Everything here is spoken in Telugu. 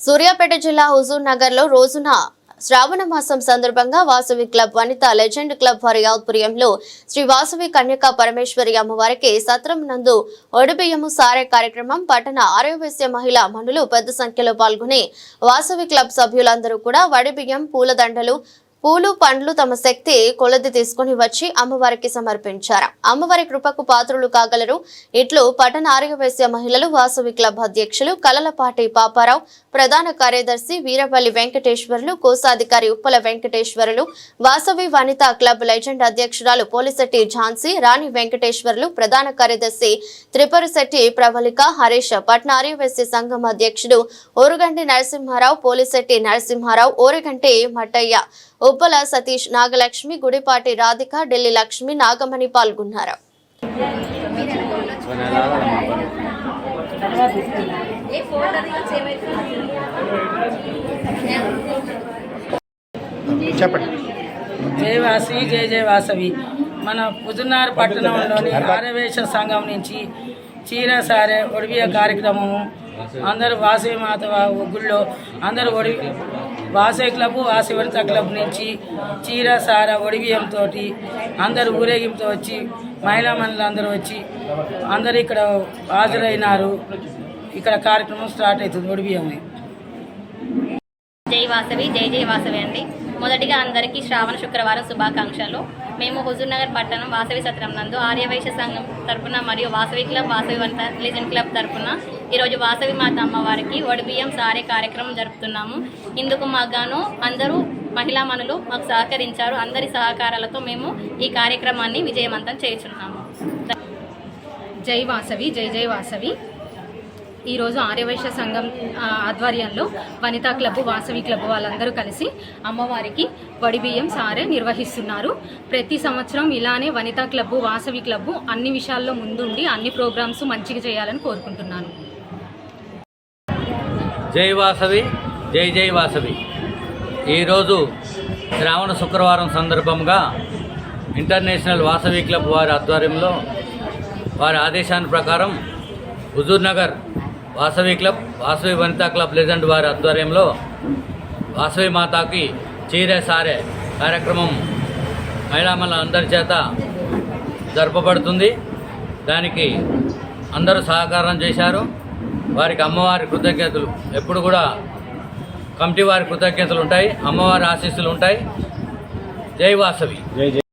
సూర్యాపేట జిల్లా హుజూర్ నగర్లో రోజున శ్రావణ మాసం సందర్భంగా Vasavi club Vanitha legend club వారి ఆధ్వర్యంలో శ్రీ వాసవి కన్యకా పరమేశ్వరి అమ్మవారికి సత్రం నందు ఒడిబియ్యము సారే కార్యక్రమం పట్టణ ఆరోగ్యవేశ్య మహిళా మనులు పెద్ద సంఖ్యలో పాల్గొని వాసవి క్లబ్ సభ్యులందరూ కూడా వడిబియ్యం పూలదండలు పూలు పండ్లు తమ శక్తి కొలది తీసుకుని వచ్చి అమ్మవారికి సమర్పించారు. అమ్మవారి కృపకు పాత్రులు కాగలరు. ఇట్లు పట్టణ ఆర్యవేశ్య మహిళలు వాసవి క్లబ్ అధ్యక్షులు కలలపాటి పాపారావు ప్రధాన కార్యదర్శి వీరపల్లి వెంకటేశ్వర్లు కోశాధికారి ఉప్పల వెంకటేశ్వరులు వాసవి వనితా క్లబ్ లెజెండ్ అధ్యక్షురాలు పోలిశెట్టి ఝాన్సీ రాణి వెంకటేశ్వర్లు ప్రధాన కార్యదర్శి త్రిపురశెట్టి ప్రవళిక హరీష్ పట్న ఆర్యవేశ్య సంఘం అధ్యక్షుడు ఓరుగంటి నరసింహారావు పోలిశెట్టి నరసింహారావు ఓరుగంటి మట్టయ్య ఉప్పల సతీష్ నాగలక్ష్మి గుడిపాటి రాధిక ఢిల్లీ లక్ష్మి నాగమణి పాల్గొన్నారు. చెప్పండి. జయ వాసవి జయ జయ వాసవి. మన పుజునార్ పట్టణంలోని ఆరవేశ సంఘం నుంచి చీర సారే ఒడిబియ కార్యక్రమము. అందరూ వాసవి మాత వా- గుళ్ళో అందరూ ఒడి వాసవి క్లబ్ వాసవి క్లబ్ నుంచి చీర సార ఒడిబియ్యంతో అందరూ ఊరేగింపుతో వచ్చి మహిళా మనులు అందరూ వచ్చి అందరూ ఇక్కడ హాజరైనారు. ఇక్కడ కార్యక్రమం స్టార్ట్ అవుతుంది ఒడివియం జై వాసవి జై జై వాసవి అండి. మొదటిగా అందరికీ శ్రావణ శుక్రవారం శుభాకాంక్షలు. మేము హుజూర్నగర్ పట్టణం వాసవి సత్రం నందు ఆర్యవైశ్య సంఘం తరపున మరియు వాసవి క్లబ్ వాసవి వంట లిజన్ క్లబ్ తరపున ఈరోజు వాసవి మాత అమ్మవారికి వడిబియ్యం సారే కార్యక్రమం జరుపుతున్నాము. ఇందుకు మాగాను అందరూ మహిళా మనులు మాకు సహకరించారు. అందరి సహకారాలతో మేము ఈ కార్యక్రమాన్ని విజయవంతం చేస్తున్నాము. జై వాసవి జై జై వాసవి. ఈరోజు ఆర్యవైశ్య సంఘం ఆధ్వర్యంలో వనితా క్లబ్ వాసవి క్లబ్ వాళ్ళందరూ కలిసి అమ్మవారికి వడిబియ్యం సారే నిర్వహిస్తున్నారు. ప్రతి సంవత్సరం ఇలానే వనితా క్లబ్ వాసవి క్లబ్ అన్ని విషయాల్లో ముందుండి అన్ని ప్రోగ్రామ్స్ మంచిగా చేయాలని కోరుకుంటున్నాను. జై వాసవి జై జై వాసవి. ఈరోజు శ్రావణ శుక్రవారం సందర్భంగా ఇంటర్నేషనల్ వాసవి క్లబ్ వారి ఆధ్వర్యంలో వారి ఆదేశాన్ని ప్రకారం Huzurnagar Vasavi club Vasavi Vanitha club legend వారి ఆధ్వర్యంలో వాసవి మాతాకి చీరే సారే కార్యక్రమం మహిళామల అందరి చేత జరపబడుతుంది. దానికి అందరూ సహకారం చేశారు. వారికి అమ్మవారి కృతజ్ఞతలు. ఎప్పుడు కూడా కమిటీ వారి కృతజ్ఞతలు ఉంటాయి అమ్మవారి ఆశీస్సులు ఉంటాయి. జై వాసవి.